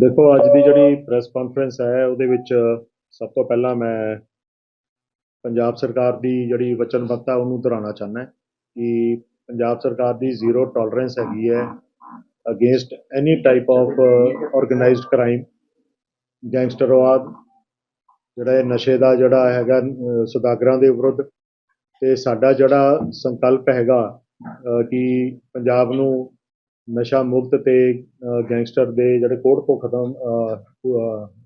ਦੇਖੋ, ਅੱਜ ਦੀ ਜਿਹੜੀ ਪ੍ਰੈਸ ਕਾਨਫਰੰਸ ਹੈ, ਉਹਦੇ ਵਿੱਚ ਸਭ ਤੋਂ ਪਹਿਲਾਂ ਮੈਂ ਪੰਜਾਬ ਸਰਕਾਰ ਦੀ ਜਿਹੜੀ ਵਚਨਬੱਧਤਾ, ਉਹਨੂੰ ਦੁਹਰਾਉਣਾ ਚਾਹੁੰਦਾ ਕਿ ਪੰਜਾਬ ਸਰਕਾਰ ਦੀ ਜ਼ੀਰੋ ਟੋਲਰੈਂਸ ਹੈਗੀ ਹੈ against any type of organised crime ਗੈਂਗਸਟਰਵਾਦ ਜਿਹੜਾ ਇਹ ਨਸ਼ੇ ਦਾ ਜਿਹੜਾ ਹੈਗਾ ਸੁਦਾਗਰਾਂ ਦੇ ਵਿਰੁੱਧ, ਤੇ ਸਾਡਾ ਜਿਹੜਾ ਸੰਕਲਪ ਹੈਗਾ ਕਿ ਪੰਜਾਬ ਨੂੰ ਨਸ਼ਾ ਮੁਕਤ ਤੇ ਗੈਂਗਸਟਰ ਦੇ ਜਿਹੜੇ ਕੋੜ ਤੋਂ ਖਤਮ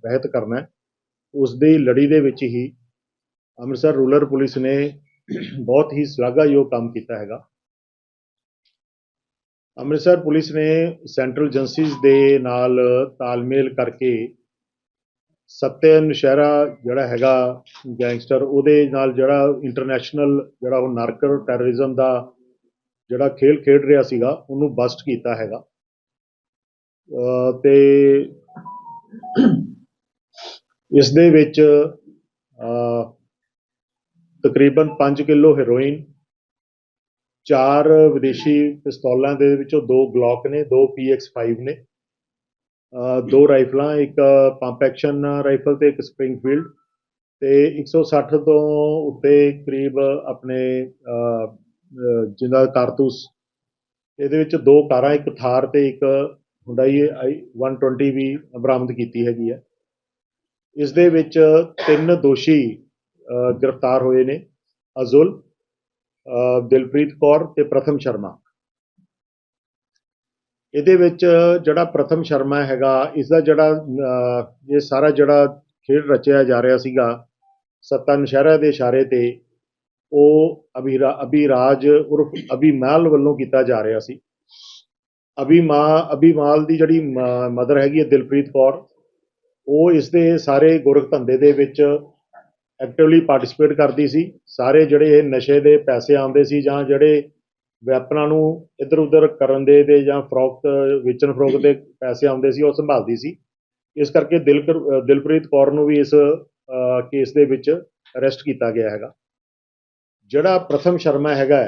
ਰਹਿਤ ਕਰਨਾ ਉਸ ਦੀ ਲੜੀ ਦੇ ਵਿੱਚ ਹੀ ਅੰਮ੍ਰਿਤਸਰ ਰੂਰਲ ਪੁਲਿਸ ਨੇ ਬਹੁਤ ਹੀ ਸ਼ਲਾਘਾਯੋਗ ਕੰਮ ਕੀਤਾ ਹੈਗਾ। ਅੰਮ੍ਰਿਤਸਰ ਪੁਲਿਸ ਨੇ ਸੈਂਟਰਲ ਏਜੰਸੀਜ਼ ਦੇ ਨਾਲ ਤਾਲਮੇਲ ਕਰਕੇ ਸੱਤੇ ਨਸ਼ਹਿਰਾ ਜਿਹੜਾ ਹੈਗਾ ਗੈਂਗਸਟਰ, ਉਹਦੇ ਨਾਲ ਜਿਹੜਾ ਇੰਟਰਨੈਸ਼ਨਲ ਜਿਹੜਾ ਉਹ ਨਾਰਕਰ ਟੈਰਰਿਜ਼ਮ ਦਾ ਜਿਹੜਾ ਖੇਲ ਖੇਡ ਰਿਹਾ ਸੀਗਾ, ਉਹਨੂੰ ਬਸਟ ਕੀਤਾ ਹੈਗਾ। ਅਹ ਤੇ ਇਸ ਦੇ ਵਿੱਚ ਤਕਰੀਬਨ 5 ਕਿਲੋ ਹੈਰੋਇਨ ਚਾਰ ਵਿਦੇਸ਼ੀ ਪਿਸਤੌਲਾਂ ਦੇ ਵਿੱਚੋਂ ਦੋ ਗਲੌਕ ਨੇ, ਦੋ PX5 ਨੇ ਦੋ ਰਾਈਫਲਾਂ, ਇੱਕ ਪੰਪ ਐਕਸ਼ਨ ਰਾਈਫਲ ਤੇ ਇੱਕ ਸਪ੍ਰਿੰਗਫੀਲਡ ਤੇ 160 ਤੋਂ ਉੱਤੇ ਕਰੀਬ ਆਪਣੇ ਅਹ, ਅਹ, ਜਿਹਦਾ ਕਾਰਤੂਸ ਇਹਦੇ ਵਿੱਚ ਦੋ ਕਾਰਾਂ ਇੱਕ ਥਾਰ ਤੇ ਇੱਕ ਹੁੰਡਾਈ 120 ਵੀ ਬਰਾਮਦ ਕੀਤੀ ਹੈਗੀ ਹੈ ਇਸ ਦੇ ਵਿੱਚ ਤਿੰਨ ਦੋਸ਼ੀ ਗ੍ਰਿਫਤਾਰ ਹੋਏ ਨੇ ਅਜ਼ੁਲ ਦਿਲਪ੍ਰੀਤ ਕੌਰ ਤੇ ਪ੍ਰਥਮ ਸ਼ਰਮਾ। ਇਹਦੇ ਵਿੱਚ ਜਿਹੜਾ ਪ੍ਰਥਮ ਸ਼ਰਮਾ ਹੈਗਾ ਇਸ ਦਾ ਜਿਹੜਾ ਇਹ ਸਾਰਾ ਜਿਹੜਾ ਖੇਡ ਰਚਿਆ ਜਾ ਰਿਹਾ ਸੀਗਾ ਸੱਤਾ ਨਸ਼ਹਿਰਾ ਦੇ ਇਸ਼ਾਰੇ ਤੇ ਉਹ ਅਭਿਰਾ, ਅਭਿਰਾਜ ਉਰਫ ਅਭਿਮਾਲ ਵੱਲੋਂ ਕੀਤਾ ਜਾ ਰਿਹਾ ਸੀ। ਅਭਿਮਾ, ਅਭਿਮਾਲ ਦੀ ਜਿਹੜੀ ਮਦਰ ਹੈਗੀ ਹੈ ਦਿਲਪ੍ਰੀਤ ਕੌਰ, ਉਹ ਇਸ ਦੇ ਸਾਰੇ ਗੋਰਖ ਧੰਦੇ ਦੇ ਵਿੱਚ ਐਕਟਿਵਲੀ ਪਾਰਟਿਸਿਪੇਟ ਕਰਦੀ ਸੀ। ਸਾਰੇ ਜਿਹੜੇ ਇਹ ਨਸ਼ੇ ਦੇ ਪੈਸੇ ਆਉਂਦੇ ਸੀ ਜਾਂ ਜਿਹੜੇ ਵੈਪਨਾਂ ਨੂੰ ਇੱਧਰ ਉੱਧਰ ਕਰਨ ਦੇ ਦੇ ਜਾਂ ਫਰੋਖਤ, ਵੇਚਣ ਫਰੋਖਤ ਦੇ ਪੈਸੇ ਆਉਂਦੇ ਸੀ, ਉਹ ਸੰਭਾਲਦੀ ਸੀ। ਇਸ ਕਰਕੇ ਦਿਲ ਦਿਲਪ੍ਰੀਤ ਕੌਰ ਨੂੰ ਵੀ ਇਸ ਕੇਸ ਦੇ ਵਿੱਚ ਅਰੈਸਟ ਕੀਤਾ ਗਿਆ ਹੈਗਾ। ਜਿਹੜਾ ਪ੍ਰਥਮ ਸ਼ਰਮਾ ਹੈਗਾ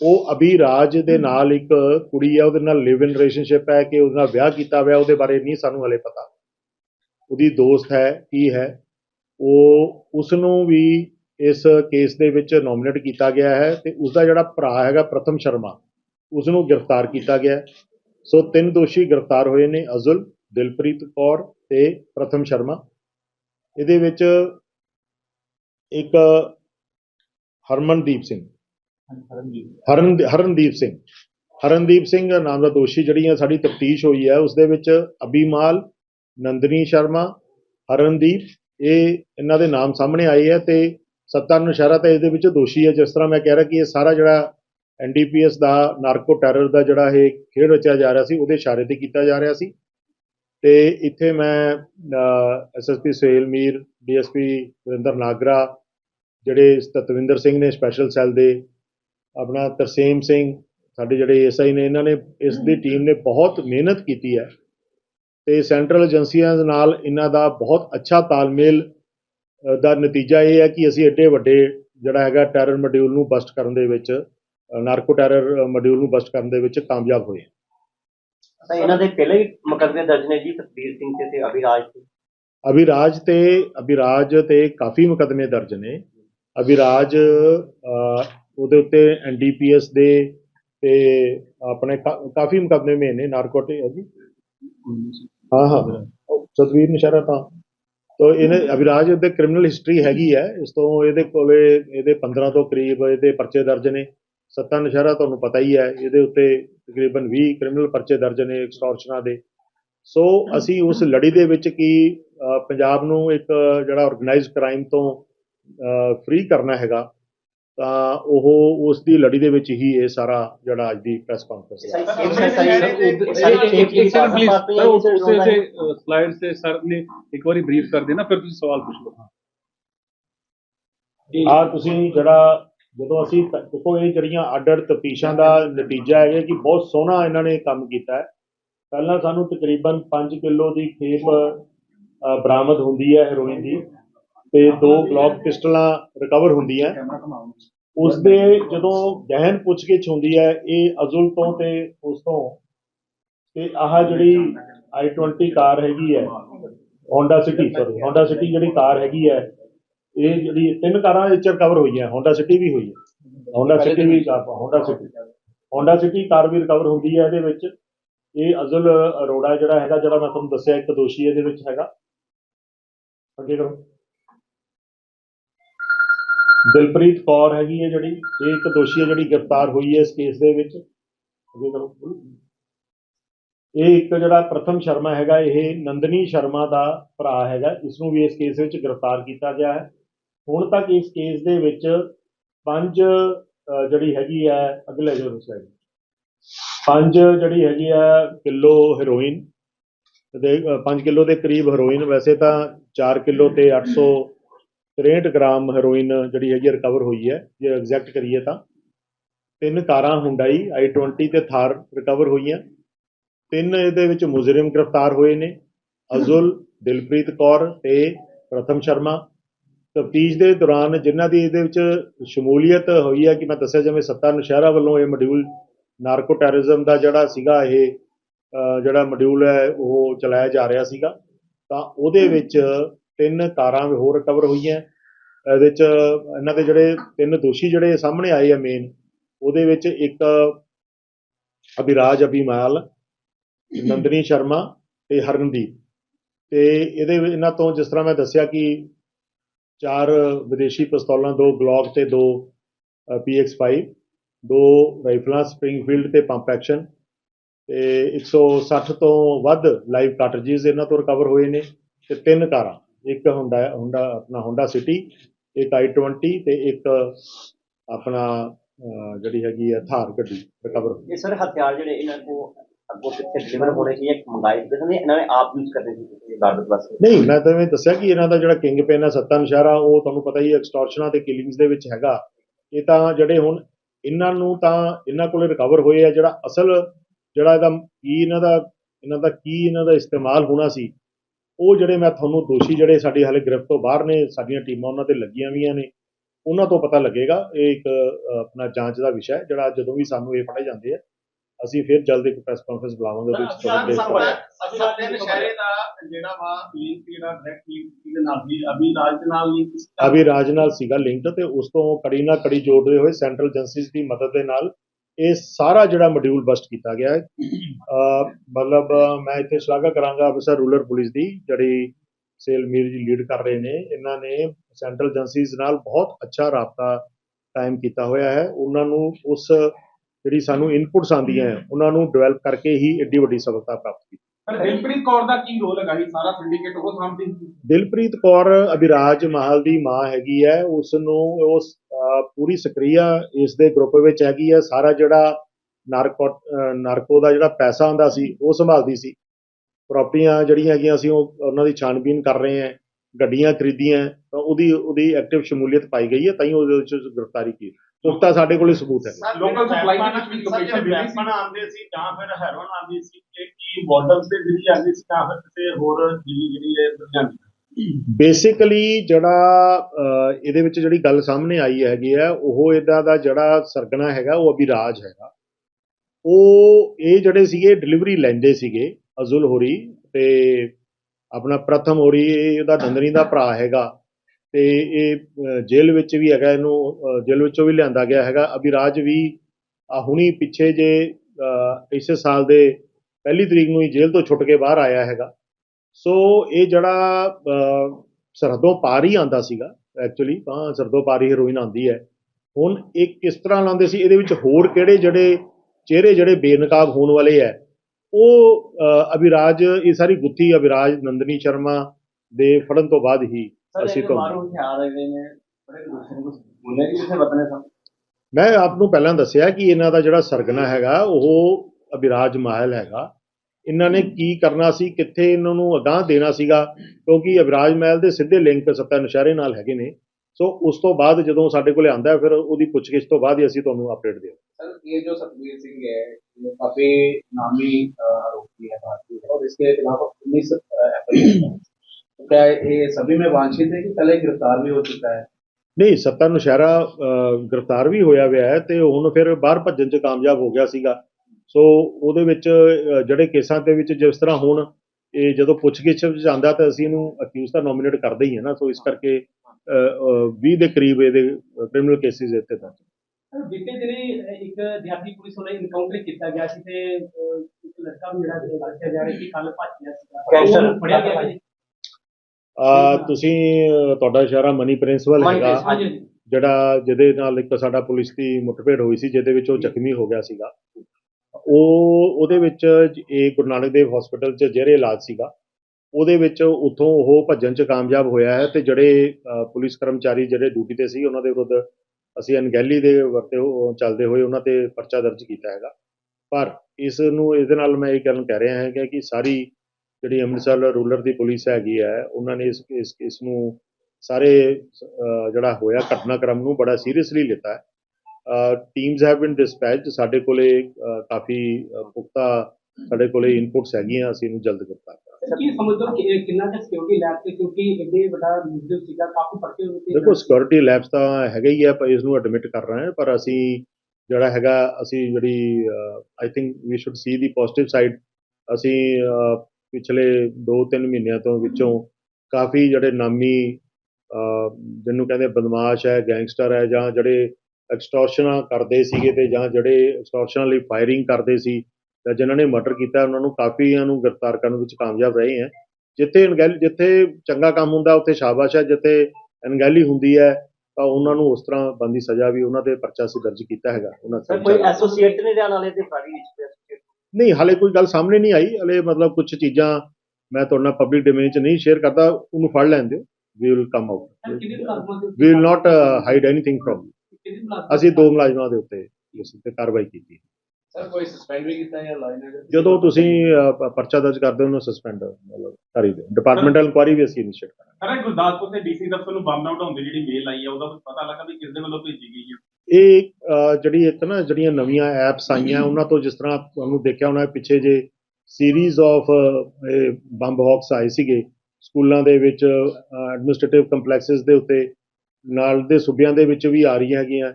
ਉਹ ਅਭੀ ਰਾਜ ਦੇ ਨਾਲ ਇੱਕ ਕੁੜੀ ਹੈ ਉਹਦੇ ਨਾਲ ਲਿਵ ਇਨ ਰਿਲੇਸ਼ਨਸ਼ਿਪ ਹੈ ਕਿ ਉਹਦੇ ਨਾਲ ਵਿਆਹ ਕੀਤਾ ਹੋਇਆ ਉਹਦੇ ਬਾਰੇ ਨਹੀਂ ਸਾਨੂੰ ਹਲੇ ਪਤਾ। ਉਹਦੀ ਦੋਸਤ ਹੈ ਕੀ ਹੈ ਉਹ ਉਸ ਨੂੰ ਵੀ ਇਸ ਕੇਸ ਦੇ ਵਿੱਚ ਨੋਮੀਨੇਟ ਕੀਤਾ ਗਿਆ ਹੈ ਤੇ ਉਸ ਦਾ ਜਿਹੜਾ ਭਰਾ ਹੈਗਾ ਪ੍ਰਥਮ ਸ਼ਰਮਾ ਉਸ ਨੂੰ ਗ੍ਰਿਫਤਾਰ ਕੀਤਾ ਗਿਆ। ਸੋ ਤਿੰਨ ਦੋਸ਼ੀ ਗ੍ਰਿਫਤਾਰ ਹੋਏ ਨੇ ਅਜ਼ੁਲ ਦਿਲਪ੍ਰੀਤ ਕੌਰ ਤੇ ਪ੍ਰਥਮ ਸ਼ਰਮਾ। ਇਹਦੇ ਵਿੱਚ ਇੱਕ ਹਰਮਨਦੀਪ ਸਿੰਘ। ਹਰਨ ਹਰਨਦੀਪ ਸਿੰਘ। ਹਰਨਦੀਪ ਸਿੰਘ ਨਾਮ ਦਾ ਦੋਸ਼ੀ ਜਿਹੜੀਆਂ ਸਾਡੀ ਤਫਤੀਸ਼ ਹੋਈ ਹੈ ਉਸ ਦੇ ਵਿੱਚ ਅਬੀਮਾਲ ਨੰਦਨੀ ਸ਼ਰਮਾ ਹਰਨਦੀਪ ਇਹ ਇਹਨਾਂ ਦੇ ਨਾਮ ਸਾਹਮਣੇ ਆਏ ਹੈ ਤੇ ਸੱਤਾ ਨਸ਼ਹਿਰਾ ਤਾਂ ਇਹਦੇ ਵਿੱਚ ਦੋਸ਼ੀ ਹੈ ਜਿਸ ਤਰ੍ਹਾਂ ਮੈਂ ਕਹਿ ਰਿਹਾ ਕਿ ਇਹ ਸਾਰਾ ਜਿਹੜਾ ਐਨਡੀਪੀਐਸ ਦਾ ਨਾਰਕੋ ਟੈਰਰ ਦਾ ਜਿਹੜਾ ਇਹ ਖੇਡ ਰਚਿਆ ਜਾ ਰਿਹਾ ਸੀ ਉਹਦੇ ਇਸ਼ਾਰੇ ਤੇ ਕੀਤਾ ਜਾ ਰਿਹਾ ਸੀ। ਤੇ ਇੱਥੇ ਮੈਂ ਐਸਐਸਪੀ ਸੁਹੇਲ ਮੀਰ ਡੀਐਸਪੀ ਵਰਿੰਦਰ ਨਾਗਰਾ ਜਿਹੜੇ ਤਤਵਿੰਦਰ ਸਿੰਘ ਨੇ ਸਪੈਸ਼ਲ ਸੈੱਲ ਦੇ ਆਪਣਾ ਤਰਸੇਮ ਸਿੰਘ ਸਾਡੇ ਜਿਹੜੇ ਐਸਆਈ ਨੇ ਇਹਨਾਂ ਨੇ ਇਸ ਦੀ ਟੀਮ ਨੇ ਬਹੁਤ ਮਿਹਨਤ ਕੀਤੀ ਹੈ। ਤੇ ਸੈਂਟਰਲ ਏਜੰਸੀਆਂ ਦੇ ਨਾਲ ਇਹਨਾਂ ਦਾ ਬਹੁਤ ਅੱਛਾ ਤਾਲਮੇਲ ਦਾ ਨਤੀਜਾ ਇਹ ਹੈ ਕਿ ਅਸੀਂ ਐਡੇ ਵੱਡੇ ਜਿਹੜਾ ਹੈਗਾ ਟੈਰਰ ਮੋਡਿਊਲ ਨੂੰ ਬਸਟ ਕਰਨ ਦੇ ਵਿੱਚ ਨਾਰਕੋ ਟੈਰਰ ਮੋਡਿਊਲ ਨੂੰ ਬਸਟ ਕਰਨ ਦੇ ਵਿੱਚ ਕਾਮਯਾਬ ਹੋਏ ਤਾਂ ਇਹਨਾਂ ਦੇ ਪਹਿਲੇ ਹੀ ਮੁਕੱਦਮੇ ਦਰਜ ਨੇ ਜੀ ਤਕਦੀਰ ਸਿੰਘ ਤੇ ਤੇ ਅਭਿਰਾਜ ਤੇ? ਅਭਿਰਾਜ ਤੇ ਅਭਿਰਾਜ ਤੇ ਕਾਫੀ ਮੁਕੱਦਮੇ ਦਰਜ ਨੇ। ਅਭਿਰਾਜ ਉਹਦੇ ਉੱਤੇ ਐਨਡੀਪੀਐਸ ਦੇ ਤੇ ਆਪਣੇ ਕਾ- ਕਾਫੀ ਮੁਕੱਦਮੇ ਨੇ ਨਾਰਕੋਟਿਕ ਹੈ ਜੀ। ਹਾਂ ਹਾਂ। ਸਤਵੀਰ ਨਸ਼ਹਿਰਾ ਤਾਂ। ਤੋ ਇਹਨੇ, ਅਭਿਰਾਜ ਦੇ ਕ੍ਰਿਮੀਨਲ ਹਿਸਟਰੀ ਹੈਗੀ ਹੈ ਇਸ ਤੋਂ ਇਹਦੇ ਕੋਲੇ, ਇਹਦੇ 15 ਤੋਂ ਕਰੀਬ ਇਹਦੇ ਪਰਚੇ ਦਰਜ ਨੇ। ਸੱਤਾ ਨਸ਼ਹਿਰਾ ਤੁਹਾਨੂੰ ਪਤਾ ਹੀ ਹੈ ਇਹਦੇ ਉੱਤੇ ਤਕਰੀਬਨ 20 ਕ੍ਰਿਮੀਨਲ ਪਰਚੇ ਦਰਜ ਨੇ ਐਕਸਟੋਰਸ਼ਨਾਂ ਦੇ। ਸੋ ਅਸੀਂ ਉਸ ਲੜੀ ਦੇ ਵਿੱਚ ਕੀ ਪੰਜਾਬ ਨੂੰ ਇੱਕ ਜਿਹੜਾ ਆਰਗੇਨਾਈਜ਼ਡ ਕ੍ਰਾਈਮ ਤੋਂ ਫ੍ਰੀ ਕਰਨਾ ਹੈਗਾ ਤਾਂ ਉਹ ਉਸ ਦੀ ਲੜੀ ਦੇ ਵਿੱਚ ਹੀ ਇਹ ਸਾਰਾ ਜਿਹੜਾ ਅੱਜ ਦੀ ਪ੍ਰੈਸ ਕਾਨਫਰੰਸ ਹੈ। ਸਲਾਈਡ ਤੇ ਸਰ ਨੇ ਇੱਕ ਵਾਰੀ ਬਰੀਫ ਕਰ ਦੇਣਾ ਫਿਰ ਤੁਸੀਂ ਸਵਾਲ ਪੁੱਛ ਲਓ। ਆ ਤੁਸੀਂ ਜਿਹੜਾ ਜਦੋਂ ਅਸੀਂ ਤ- ਦੇਖੋ ਇਹ ਜਿਹੜੀਆਂ ਅੱਡ-ਅੱਡ ਤਫਤੀਸ਼ਾਂ ਦਾ ਨਤੀਜਾ ਹੈ ਕਿ ਬਹੁਤ ਸੋਹਣਾ ਇਹਨਾਂ ਨੇ ਕੰਮ ਕੀਤਾ ਹੈ। ਪਹਿਲਾਂ ਸਾਨੂੰ ਤਕਰੀਬਨ 5 ਕਿਲੋ ਦੀ ਖੇਪ ਅ, ਬਰਾਮਦ ਹੁੰਦੀ ਹੈ ਹੈਰੋਇਨ ਦੀ। ਤੇ ਦੋ ਗਲੌਕ ਪਿਸਟਲਾਂ ਰਿਕਵਰ ਹੁੰਦੀਆਂ ਉਸ ਦੇ ਜਦੋਂ ਗਹਿਨ ਪੁੱਛਗਿੱਛ ਹੁੰਦੀ ਹੈ ਇਹ ਅਜ਼ੁਲ ਤੋਂ ਤੇ ਉਸ ਤੋਂ ਤੇ ਆਹ ਜਿਹੜੀ i20 ਕਾਰ ਹੈਗੀ ਹੈ Honda City sorry Honda City ਜਿਹੜੀ ਕਾਰ ਹੈਗੀ ਹੈ ਇਹ ਜਿਹੜੀ ਤਿੰਨ ਕਾਰਾਂ ਇਹ 'ਚ ਰਿਕਵਰ ਹੋਈਆਂ Honda City ਵੀ ਹੋਈ ਹੈ। Honda City ਵੀ car Honda City Honda City car ਵੀ ਰਿਕਵਰ ਹੁੰਦੀ ਹੈ ਇਹਦੇ ਵਿੱਚ। ਇਹ ਅਜ਼ਲ ਅਰੋੜਾ ਜਿਹੜਾ ਹੈਗਾ ਜਿਹੜਾ ਮੈਂ ਤੁਹਾਨੂੰ ਦੱਸਿਆ ਇੱਕ ਦੋਸ਼ੀ ਇਹਦੇ ਵਿੱਚ ਹੈਗਾ। ਅੱਗੇ ਕਰੋ। ਦਿਲਪ੍ਰੀਤ ਕੌਰ ਹੈਗੀ ਹੈ ਜਿਹੜੀ, ਇਹ ਇੱਕ ਦੋਸ਼ੀ ਹੈ ਜਿਹੜੀ ਗ੍ਰਿਫਤਾਰ ਹੋਈ ਹੈ ਇਸ ਕੇਸ ਦੇ ਵਿੱਚ। ਇਹ ਇੱਕ ਜਿਹੜਾ ਪ੍ਰਥਮ ਸ਼ਰਮਾ ਹੈਗਾ, ਇਹ ਨੰਦਨੀ ਸ਼ਰਮਾ ਦਾ ਭਰਾ ਹੈਗਾ, ਇਸ ਨੂੰ ਵੀ ਇਸ ਕੇਸ ਵਿੱਚ ਗ੍ਰਿਫਤਾਰ ਕੀਤਾ ਗਿਆ ਹੈ। ਹੁਣ ਤੱਕ ਇਸ ਕੇਸ ਦੇ ਵਿੱਚ ਪੰਜ ਜਿਹੜੀ ਹੈਗੀ ਹੈ, ਅਗਲੇ ਜੋ ਸਲਾਈਡ ਪੰਜ ਜਿਹੜੀ ਹੈਗੀ ਆ ਕਿਲੋ ਹੈਰੋਇਨ। ਦੇ 5 ਕਿਲੋ ਦੇ ਕਰੀਬ ਹੈਰੋਇਨ, ਵੈਸੇ ਤਾਂ 4 ਕਿਲੋ ਤੇ 863 ਗ੍ਰਾਮ ਹੈਰੋਇਨ ਜਿਹੜੀ ਹੈਗੀ ਰਿਕਵਰ ਹੋਈ ਹੈ, ਜੇ ਐਗਜ਼ੈਕਟ ਕਰੀਏ ਤਾਂ। ਤਿੰਨ ਕਾਰਾਂ ਹੁੰਡਾਈ i20 ਤੇ ਥਾਰ ਰਿਕਵਰ ਹੋਈਆਂ। ਤਿੰਨ ਇਹਦੇ ਵਿੱਚ ਮੁਜਰਮ ਗ੍ਰਿਫਤਾਰ ਹੋਏ ਨੇ। ਅਜ਼ੁਲ, ਦਿਲਪ੍ਰੀਤ ਕੌਰ ਤੇ ਪ੍ਰਥਮ ਸ਼ਰਮਾ। ਤਫਤੀਸ਼ ਦੇ ਦੌਰਾਨ ਜਿਨ੍ਹਾਂ ਦੀ ਇਹਦੇ ਵਿੱਚ ਸ਼ਮੂਲੀਅਤ ਹੋਈ ਹੈ ਕਿ ਮੈਂ ਦੱਸਿਆ ਜਿਵੇਂ ਸੱਤਾ ਨੁਸ਼ਹਿਰਾ ਵੱਲੋਂ ਇਹ ਮੋਡਿਊਲ ਨਾਰਕੋ ਟੈਰਰਿਜ਼ਮ ਦਾ ਜਿਹੜਾ ਸੀਗਾ ਇਹ ਜਿਹੜਾ ਮੋਡਿਊਲ ਹੈ, ਉਹ ਚਲਾਇਆ ਜਾ ਰਿਹਾ ਸੀਗਾ। ਤਾਂ ਉਹਦੇ ਵਿੱਚ ਤਿੰਨ ਕਾਰਾਂ ਹੋਰ ਰਿਕਵਰ ਹੋਈਆਂ। ਇਹਦੇ 'ਚ ਇਹਨਾਂ ਦੇ ਜਿਹੜੇ ਤਿੰਨ ਦੋਸ਼ੀ ਜਿਹੜੇ ਸਾਹਮਣੇ ਆਏ ਆ ਮੇਨ ਉਹਦੇ ਵਿੱਚ ਇੱਕ ਅਭਿਰਾਜ ਅਭਿਮਾਲ, ਨੰਦਨੀ ਸ਼ਰਮਾ ਤੇ ਹਰਨਦੀਪ। ਤੇ ਇਹਦੇ ਇਹਨਾਂ ਤੋਂ ਜਿਸ ਤਰ੍ਹਾਂ ਮੈਂ ਦੱਸਿਆ ਕਿ ਚਾਰ ਵਿਦੇਸ਼ੀ ਪਿਸਤੌਲਾਂ, ਦੋ ਗਲੌਕ ਤੇ ਦੋ PX5 ਦੋ ਰਾਈਫਲਾਂ ਸਪ੍ਰਿੰਗਫੀਲਡ ਤੇ ਪੰਪ ਐਕਸ਼ਨ ਤੇ 160 ਤੋਂ ਵੱਧ ਲਾਈਵ ਕਾਰਟ੍ਰਿਜਸ ਇਹਨਾਂ ਤੋਂ ਰਿਕਵਰ ਹੋਏ ਨੇ ਤੇ ਤਿੰਨ ਕਾਰਾਂ। ਇੱਕ ਹੁੰਦਾ ਹੁੰਦਾ ਆਪਣਾ ਹੋਂਡਾ ਸਿਟੀ ਇੱਕ i20 ਤੇ ਇੱਕ ਆਪਣਾ ਜਿਹੜੀ ਹੈਗੀ ਹੈ ਥਾਰ ਗੱਡੀ ਰਿਕਵਰ ਇਹ ਸਾਰੇ ਹਥਿਆਰ ਜਿਹੜੇ ਇਹਨਾਂ ਕੋ ਅੱਗੋਂ ਕਿੱਥੇ ਡਿਲੀਵਰ ਹੋਣੇ ਸੀ ਜਾਂ ਮੰਗਾਏ ਸੀ? ਨੇ ਇਹਨਾਂ ਨੇ ਆਪ ਯੂਜ਼ ਕਰਨੇ ਸੀ ਲਾਗਤ ਵਾਸਤੇ ਨਹੀਂ ਮੈਂ ਤਾਂ ਐਵੇਂ ਦੱਸਿਆ ਕਿ ਇਹਨਾਂ ਦਾ ਜਿਹੜਾ ਕਿੰਗ ਪਿਨ ਹੈ ਸੱਤਾ ਨਸ਼ਾਰਾ ਉਹ ਤੁਹਾਨੂੰ ਪਤਾ ਹੀ ਐਕਸਟੋਰਸ਼ਨਾਂ ਤੇ ਕਿਲਿੰਗਸ ਦੇ ਵਿੱਚ ਹੈਗਾ। ਇਹ ਤਾਂ ਜਿਹੜੇ ਹੁਣ ਇਹਨਾਂ ਨੂੰ ਤਾਂ ਇਹਨਾਂ ਕੋਲੇ ਰਿਕਵਰ ਹੋਏ ਆ ਜਿਹੜਾ ਅਸਲ ਜਿਹੜਾ ਇਹਦਾ ਕੀ ਇਹਨਾਂ ਦਾ ਇਹਨਾਂ ਦਾ ਕੀ ਇਹਨਾਂ ਦਾ ਇਸਤੇਮਾਲ ਹੋਣਾ ਸੀ ਉਹ ਜਿਹੜੇ ਮੈਂ ਤੁਹਾਨੂੰ ਦੋਸ਼ੀ ਜਿਹੜੇ ਸਾਡੀ ਹਾਲੇ ਗ੍ਰਿਫਤ ਤੋਂ ਬਾਹਰ ਨੇ ਸਾਡੀਆਂ ਟੀਮਾਂ ਉਹਨਾਂ ਤੇ ਲੱਗੀਆਂ ਵੀਆਂ ਨੇ ਉਹਨਾਂ ਤੋਂ ਪਤਾ ਲੱਗੇਗਾ ਇਹ ਇੱਕ ਆਪਣਾ ਜਾਂਚ ਦਾ ਵਿਸ਼ਾ ਹੈ ਜਿਹੜਾ ਜਦੋਂ ਵੀ ਸਾਨੂੰ ਇਹ ਫੜੇ ਜਾਂਦੇ ਆ ਅਸੀਂ ਫਿਰ ਜਲਦ ਇੱਕ ਪ੍ਰੈਸ ਕਾਨਫਰੰਸ ਬੁਲਾਵਾਂਗੇ ਉਹਦੇ ਵਿੱਚ ਸਾਡੇ ਨਸ਼ਹਿਰੇ ਦਾ ਜਿਹੜਾ ਵਾ ਲਿੰਕ ਜਿਹੜਾ ਡਾਇਰੈਕਟ ਲਿੰਕ ਦੇ ਨਾਲ ਵੀ ਅਭੀ ਰਾਜ ਦੇ ਨਾਲ ਲਿੰਕ ਅਭੀ ਰਾਜ ਨਾਲ ਸੀਗਾ ਲਿੰਕਡ ਤੇ ਉਸ ਤੋਂ ਕੜੀ ਨਾਲ ਕੜੀ ਜੋੜਦੇ ਹੋਏ ਸੈਂਟਰਲ ਏਜੰਸੀਜ਼ ਦੀ ਮਦਦ ਦੇ ਨਾਲ ਇਹ ਸਾਰਾ ਜਿਹੜਾ ਮੋਡਿਊਲ ਬਸਟ ਕੀਤਾ ਗਿਆ ਹੈ ਮਤਲਬ ਮੈਂ ਇੱਥੇ ਸ਼ਲਾਘਾ ਕਰਾਂਗਾ ਅਫਸਰ ਰੂਰਲ ਪੁਲਿਸ ਦੀ, ਜਿਹੜੀ ਸੇਲ ਮੀਰ ਜੀ ਲੀਡ ਕਰ ਰਹੇ ਨੇ, ਇਹਨਾਂ ਨੇ ਸੈਂਟਰਲ ਏਜੰਸੀਜ਼ ਨਾਲ ਬਹੁਤ ਅੱਛਾ ਰਾਬਤਾ ਕਾਇਮ ਕੀਤਾ ਹੋਇਆ ਹੈ। ਉਹਨਾਂ ਨੂੰ ਉਸ ਜਿਹੜੀ ਸਾਨੂੰ ਇਨਪੁਟਸ ਆਉਂਦੀਆਂ ਹੈ, ਉਹਨਾਂ ਨੂੰ ਡਿਵੈਲਪ ਕਰਕੇ ਹੀ ਐਡੀ ਵੱਡੀ ਸਫਲਤਾ ਪ੍ਰਾਪਤ ਕੀਤੀ। ਪਰ ਦਿਲਪ੍ਰੀਤ ਕੌਰ ਦਾ ਕੀ ਰੋਲ ਹੈਗਾ ਜੀ? ਸਾਰਾ ਸਿੰਡੀਕੇਟ ਉਹ ਸਾਹਮਣੇ ਦਿਲਪ੍ਰੀਤ ਕੌਰ ਅਭਿਰਾਜ ਮਹਾਲ ਦੀ ਮਾਂ ਹੈਗੀ ਹੈ। ਉਸ ਨੂੰ ਉਸ ਪੂਰੀ ਸਕਰੀਆ ਇਸ ਦੇ ਗਰੁੱਪ ਵਿੱਚ ਹੈਗੀ ਹੈ। ਸਾਰਾ ਜਿਹੜਾ ਨਾਰਕੋ ਨਾਰਕੋ ਦਾ ਜਿਹੜਾ ਪੈਸਾ ਆਉਂਦਾ ਸੀ, ਉਹ ਸੰਭਾਲਦੀ ਸੀ। ਪ੍ਰਾਪਰਟੀਆਂ ਜਿਹੜੀਆਂ ਹੈਗੀਆਂ ਸੀ, ਉਹ ਉਹਨਾਂ ਦੀ ਛਾਣਬੀਨ ਕਰ ਰਹੇ ਹਾਂ, ਗੱਡੀਆਂ ਖਰੀਦੀਆਂ ਤਾਂ ਉਹਦੀ ਉਹਦੀ ਐਕਟਿਵ ਸ਼ਮੂਲੀਅਤ ਪਾਈ ਗਈ ਹੈ, ਤਾਂ ਹੀ ਉਹਦੇ ਵਿੱਚ ਗ੍ਰਿਫਤਾਰੀ ਕੀਤੀ। ਪੁਖਤਾ ਸਾਡੇ ਕੋਲੇ ਸਬੂਤ ਹੈ। Local supply ਦੇ ਵਿੱਚ ਵੀ location ਮਿਲੀ ਸੀ। ਆਉਂਦੇ ਸੀ ਜਾਂ ਫਿਰ ਹੈਰੋਨ ਆਉਂਦੀ ਸੀ ਕਿ ਕੀ ਬਾਰਡਰਸ ਦੇ ਜਿਹੜੀ ਆਉਂਦੀ ਸੀ ਜਾਂ ਫਿਰ ਕਿਸੇ ਹੋਰ ਜਿਹੜੀ ਜਿਹੜੀ ਇਹ ਜਾਂਦੀ ਬੇਸਿਕਲੀ ਜਿਹੜਾ ਇਹਦੇ ਵਿੱਚ ਜਿਹੜੀ ਗੱਲ ਸਾਹਮਣੇ ਆਈ ਹੈਗੀ ਹੈ ਉਹ ਇਹਦਾ ਦਾ ਜਿਹੜਾ ਸਰਗਣਾ ਹੈਗਾ ਉਹ ਅਭਿਰਾਜ ਹੈਗਾ। ਉਹ ਇਹ ਜਿਹੜੇ ਸੀਗੇ ਡਿਲੀਵਰੀ ਲੈਂਦੇ ਸੀਗੇ ਅਜ਼ੁਲ ਹੋਰੀ ਤੇ ਆਪਣਾ ਪ੍ਰਥਮ ਹੋਰੀ ਇਹ ਉਹਦਾ ਨੰਦਨੀ ਦਾ ਭਰਾ ਹੈਗਾ। ਤੇ ਇਹ ਜੇਲ੍ਹ ਵਿੱਚ ਵੀ ਹੈਗਾ ਇਹਨੂੰ ਜੇਲ੍ਹ ਵਿੱਚੋਂ ਵੀ ਲਿਆਂਦਾ ਗਿਆ ਹੈਗਾ। ਅਭਿਰਾਜ ਵੀ ਹੁਣੀ ਪਿੱਛੇ ਜੇ ਅਹ, ਇਸੇ ਸਾਲ ਦੇ ਪਹਿਲੀ ਤਰੀਕ ਨੂੰ ਹੀ ਜੇਲ੍ਹ ਤੋਂ ਛੁੱਟ ਕੇ ਬਾਹਰ ਆਇਆ ਹੈਗਾ। ਸੋ ਇਹ ਜਿਹੜਾ ਅਹ, ਸਰਹੱਦੋਂ ਪਾਰ ਹੀ ਆਂਦਾ ਸੀਗਾ ਐਕਚੁਅਲੀ ਤਾਂ ਸਰਹੱਦੋਂ ਪਾਰ ਹੀ ਹੈਰੋਇਨ ਆਂਦੀ ਹੈ। ਹੁਣ ਇਹ ਕਿਸ ਤਰ੍ਹਾਂ ਲਾਉਂਦੇ ਸੀ ਇਹਦੇ ਵਿੱਚ ਹੋਰ ਕਿਹੜੇ ਜਿਹੜੇ ਚਿਹਰੇ ਜਿਹੜੇ ਬੇਨਕਾਬ ਹੋਣ ਵਾਲੇ ਹੈ ਉਹ ਅਭਿਰਾਜ ਇਹ ਸਾਰੀ ਗੁੱਥੀ ਅਭਿਰਾਜ ਨੰਦਨੀ ਸ਼ਰਮਾ ਦੇ ਫੜਨ ਤੋਂ ਬਾਅਦ ਹੀ ਅਸੀਂ ਤਾਂ ਮਾਰੂ ਹਥਿਆਰ ਹੈਗੇ ਨੇ ਬੜੇ ਗੁੱਸੇ ਗੁੱਸੇ ਮੁੰਨੇ ਵੀ ਕਿਸੇ ਵਤਨੇ ਸਨ। ਮੈਂ ਆਪ ਨੂੰ ਪਹਿਲਾਂ ਦੱਸਿਆ ਕਿ ਇਹਨਾਂ ਦਾ ਜਿਹੜਾ ਸਰਗਨਾ ਹੈਗਾ ਉਹ ਅਭਿਰਾਜ ਮਾਹਲ ਹੈਗਾ। ਇਹਨਾਂ ਨੇ ਕੀ ਕਰਨਾ ਸੀ ਕਿੱਥੇ ਇਹਨਾਂ ਨੂੰ ਅਗਾਹ ਦੇਣਾ ਸੀਗਾ ਕਿਉਂਕਿ ਅਭਿਰਾਜ ਮਹਿਲ ਦੇ ਸਿੱਧੇ ਲਿੰਕ ਸੱਤਾ ਨਸ਼ਾਰੇ ਨਾਲ ਹੈਗੇ ਨੇ। ਸੋ ਉਸ ਤੋਂ ਬਾਅਦ ਜਦੋਂ ਸਾਡੇ ਕੋਲੇ ਆਂਦਾ ਫਿਰ ਉਹਦੀ ਪੁੱਛਗਿੱਛ ਤੋਂ ਬਾਅਦ ਹੀ ਅਸੀਂ ਤੁਹਾਨੂੰ ਅਪਡੇਟ ਦਿਓ ਸਰ ਇਹ ਜੋ ਸਤਵੀਰ ਸਿੰਘ ਹੈ ਕਾਫੀ ਨਾਮੀ ਆਰੋਪੀ ਹੈ ਭਾਰਤੀ ਔਰ ਇਸਕੇ ਖਿਲਾਫ 19 ਅਪ੍ਰੈਲ क्या ये सभी में वांछित है कि पहले गिरफ्तार भी हो चुका है ਨਹੀਂ ਸੱਤਾ ਨੁਸ਼ਹਿਰਾ ਅਹ, ਗ੍ਰਿਫਤਾਰ ਵੀ ਹੋਇਆ ਹੋਇਆ ਹੈ ਤੇ ਹੁਣ ਫਿਰ ਬਾਹਰ ਭੱਜਣ 'ਚ ਕਾਮਯਾਬ ਹੋ ਗਿਆ ਸੀਗਾ ਸੋ ਉਹਦੇ ਵਿੱਚ ਅ, ਜਿਹੜੇ ਕੇਸਾਂ ਦੇ ਵਿੱਚ ਜਿਸ ਤਰ੍ਹਾਂ ਹੁਣ ਇਹ ਜਦੋਂ ਪੁੱਛਗਿੱਛ ਵਿੱਚ ਜਾਂਦਾ ਤਾਂ ਅਸੀਂ ਇਹਨੂੰ ਅਕਿਊਜ਼ ਤਾਂ ਨੋਮੀਨੇਟ ਕਰਦੇ ਹੀ ਹਾਂ ਨਾ ਸੋ ਇਸ ਕਰਕੇ 20 ਦੇ ਕਰੀਬ ਇਹਦੇ ਕ੍ਰਿਮੀਨਲ ਕੇਸਿਸ ਇੱਥੇ ਦਰਜ ਸਰ, ਬੀਤੇ ਦਿਨੀ ਇੱਕ ਦਿਹਾਤੀ ਪੁਲਿਸ ਵੱਲੋਂ ਇਨਕਾਊਂਟਰ ਕੀਤਾ ਗਿਆ ਸੀ ਤੇ ਅਹ, ਇੱਕ ਲੜਕਾ ਵੀ ਜਿਹੜਾ ਦੱਸਿਆ ਜਾ ਰਿਹਾ ਕਿ ਕੱਲ ਭੱਜ ਗਿਆ ਸੀਗਾ Gangster। ਉਹ ਫੜਿਆ ਗਿਆ ਜੀ ਆ। ਤੁਸੀਂ ਤੁਹਾਡਾ ਇਸ਼ਾਰਾ ਮਨੀ ਪ੍ਰਿੰਸੀਪਲ ਹੈਗਾ। ਜਿਹੜਾ ਜਿਹਦੇ ਨਾਲ ਇੱਕ ਸਾਡਾ ਪੁਲਿਸ ਦੀ ਮੁੱਠਭੇੜ ਹੋਈ ਸੀ ਜਿਹਦੇ ਵਿੱਚ ਉਹ ਜ਼ਖਮੀ ਹੋ ਗਿਆ ਸੀਗਾ। ਉਹ ਉਹਦੇ ਵਿੱਚ ਇਹ ਗੁਰੂ ਨਾਨਕ ਦੇਵ ਹਸਪੀਟਲ 'ਚ ਜਿਹੜੇ ਇਲਾਜ ਸੀਗਾ। ਉਹਦੇ ਵਿੱਚ ਉੱਥੋਂ ਉਹ ਭੱਜਣ 'ਚ ਕਾਮਯਾਬ ਹੋਇਆ ਹੈ ਤੇ ਜਿਹੜੇ ਪੁਲਿਸ ਕਰਮਚਾਰੀ ਜਿਹੜੇ ਡਿਊਟੀ ਤੇ ਸੀ ਉਹਨਾਂ ਦੇ ਵਿਰੁੱਧ ਅਸੀਂ ਅਣਗਹਿਲੀ ਦੇ ਵਰਤੇ ਉਹ ਚੱਲਦੇ ਹੋਏ ਉਹਨਾਂ ਤੇ ਪਰਚਾ ਦਰਜ ਕੀਤਾ ਹੈਗਾ। ਪਰ ਇਸ ਨੂੰ ਇਹਦੇ ਨਾਲ ਮੈਂ ਇਹ ਗੱਲ ਕਹਿ ਰਿਹਾ ਹਾਂ ਕਿ ਸਾਰੀ ਜਿਹੜੀ ਅੰਮ੍ਰਿਤਸਰ ਰੂਰਲ ਦੀ ਪੁਲਿਸ ਹੈਗੀ ਹੈ ਉਹਨਾਂ ਨੇ ਇਸ ਇਸ ਇਸ ਨੂੰ ਸਾਰੇ ਜਿਹੜਾ ਹੋਇਆ ਘਟਨਾਕ੍ਰਮ ਨੂੰ ਬੜਾ ਸੀਰੀਅਸਲੀ ਲਿੱਤਾ ਹੈ। ਟੀਮਸ ਹੈਵ ਬੀਨ ਡਿਸਪੈਚਡ ਸਾਡੇ ਕੋਲੇ ਕਾਫੀ ਪੁਖਤਾ ਸਾਡੇ ਕੋਲੇ ਇਨਪੁਟਸ ਹੈਗੀਆਂ ਅਸੀਂ ਇਹਨੂੰ ਜਲਦ ਗ੍ਰਿਫਤਾਰ ਕਰਾਂਗੇ। ਕੀ ਸਮਝਦੇ ਹੋ ਕਿ ਕਿੰਨਾ ਕੁ ਸਿਕਿਉਰਿਟੀ ਲੈਬ ਤੇ ਕਿਉਂਕਿ ਐਡੇ ਵੱਡਾ ਮਿਊਜ਼ੀਅਮ ਸੀਗਾ ਕਾਫੀ ਪਰਚੇ ਹੋਏ ਸੀ ਦੇਖੋ ਸਿਕਿਉਰਿਟੀ ਲੈਬਸ ਤਾਂ ਹੈਗਾ ਹੀ ਹੈ ਪਰ ਇਸ ਨੂੰ ਐਡਮਿਟ ਕਰ ਰਹੇ ਹਾਂ ਪਰ ਅਸੀਂ ਜਿਹੜਾ ਹੈਗਾ ਅਸੀਂ ਜਿਹੜੀ I think we should see the positive side ਅਸੀਂ ਪਿਛਲੇ 2-3 ਮਹੀਨਿਆਂ ਤੋਂ ਵਿੱਚੋਂ ਕਾਫੀ ਜਿਹੜੇ ਨਾਮੀ ਜਿਹਨੂੰ ਕਹਿੰਦੇ ਬਦਮਾਸ਼ ਹੈ ਗੈਂਗਸਟਰ ਹੈ ਜਾਂ ਜਿਹੜੇ ਐਕਸਟੋਰਸ਼ਨਾਂ ਕਰਦੇ ਸੀਗੇ ਤੇ ਜਾਂ ਜਿਹੜੇ ਐਕਸਟੋਰਸ਼ਨ ਲਈ ਫਾਇਰਿੰਗ ਕਰਦੇ ਸੀ ਜਾਂ ਜਿਨ੍ਹਾਂ ਨੇ ਮਰਡਰ ਕੀਤਾ ਉਹਨਾਂ ਨੂੰ ਕਾਫੀਆਂ ਨੂੰ ਗ੍ਰਿਫਤਾਰ ਕਰਨ ਵਿੱਚ ਕਾਮਯਾਬ ਰਹੇ ਹੈ ਜਿੱਥੇ ਅਣਗਹਿਲੀ ਜਿੱਥੇ ਚੰਗਾ ਕੰਮ ਹੁੰਦਾ ਉੱਥੇ ਸ਼ਾਬਾਸ਼ ਹੈ ਜਿੱਥੇ ਅਣਗਹਿਲੀ ਹੁੰਦੀ ਹੈ ਤਾਂ ਉਹਨਾਂ ਨੂੰ ਉਸ ਤਰ੍ਹਾਂ ਬੰਦੀ ਸਜ਼ਾ ਵੀ ਉਹਨਾਂ ਦੇ ਪਰਚਾ ਸੀ ਦਰਜ ਕੀਤਾ ਹੈਗਾ ਉਹਨਾਂ ਸਰ ਕੋਈ। ਐਸੋਸੀਏਟ ਨਹੀਂ ਰਹਿਣ ਵਾਲੇ ਤੇ ਫਰਾਰੀ ਵਿੱਚ? ਨਹੀਂ ਹਾਲੇ ਕੋਈ ਗੱਲ ਸਾਹਮਣੇ ਨਹੀਂ ਆਈ। ਹਲੇ ਮਤਲਬ ਕੁਝ ਚੀਜ਼ਾਂ ਮੈਂ ਤੁਹਾਡੇ ਨਾਲ ਪਬਲਿਕ ਡੋਮੇਨ 'ਚ ਨਹੀਂ ਸ਼ੇਅਰ ਕਰਦਾ ਉਹਨੂੰ ਫੜ ਲੈਣ ਦਿਓ। ਵੀ will come out they we will not hide anything from ਅਸੀਂ ਦੋ ਮੁਲਾਜ਼ਮਾਂ ਦੇ ਉੱਤੇ ਇਸ ਉੱਤੇ ਕਾਰਵਾਈ ਕੀਤੀ। ਸਰ ਕੋਈ ਸਸਪੈਂਡ ਵੀ ਕੀਤਾ ਜਾਂ ਲਾਈਨ ਜਦੋਂ ਤੁਸੀਂ ਪਰਚਾ ਦਰਜ ਕਰਦੇ ਹੋ ਉਹਨੂੰ ਸਸਪੈਂਡ ਮਤਲਬ ਕਰ ਦਿਓ। ਡਿਪਾਰਟਮੈਂਟਲ ਇਨਕੁਆਰੀ ਵੀ ਅਸੀਂ ਇਨੀਸ਼ੀਏਟ ਕਰਾਂਗੇ। ਸਰ ਗੁਰਦਾਸਪੁਰ ਤੇ ਡੀਸੀ ਦਫ਼ਤਰ ਨੂੰ ਬੰਬ ਆਊਟ ਹੁੰਦੀ ਜਿਹੜੀ ਮੇਲ ਆਈ ਹੈ ਉਹਦਾ ਪਤਾ ਲੱਗਾ ਵੀ ਕਿਸ ਦੇ ਵੱਲੋਂ ਭੇਜੀ ਗਈ ਹੈ ਇਹ ਜਿਹੜੀ ਇੱਕ ਨਾ ਜਿਹੜੀਆਂ ਨਵੀਆਂ ਐਪਸ ਆਈਆਂ ਉਹਨਾਂ ਤੋਂ ਜਿਸ ਤਰ੍ਹਾਂ ਤੁਹਾਨੂੰ ਦੇਖਿਆ ਹੋਣਾ ਪਿੱਛੇ ਜੇ ਸੀਰੀਜ਼ ਆਫ ਬੰਬ ਹੌਕਸ ਆਏ ਸੀਗੇ ਸਕੂਲਾਂ ਦੇ ਵਿੱਚ ਐਡਮਿਨਿਸਟ੍ਰੇਟਿਵ ਕੰਪਲੈਕਸਸ ਦੇ ਉੱਤੇ ਨਾਲ ਦੇ ਸੂਬਿਆਂ ਦੇ ਵਿੱਚ ਵੀ ਆ ਰਹੀਆਂ ਹੈਗੀਆਂ।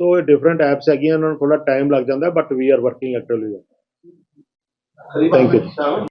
ਸੋ ਇਹ ਡਿਫਰੈਂਟ ਐਪਸ ਹੈਗੀਆਂ ਉਹਨਾਂ ਨੂੰ ਥੋੜਾ ਟਾਈਮ ਲੱਗ ਜਾਂਦਾ but we are working actively thank you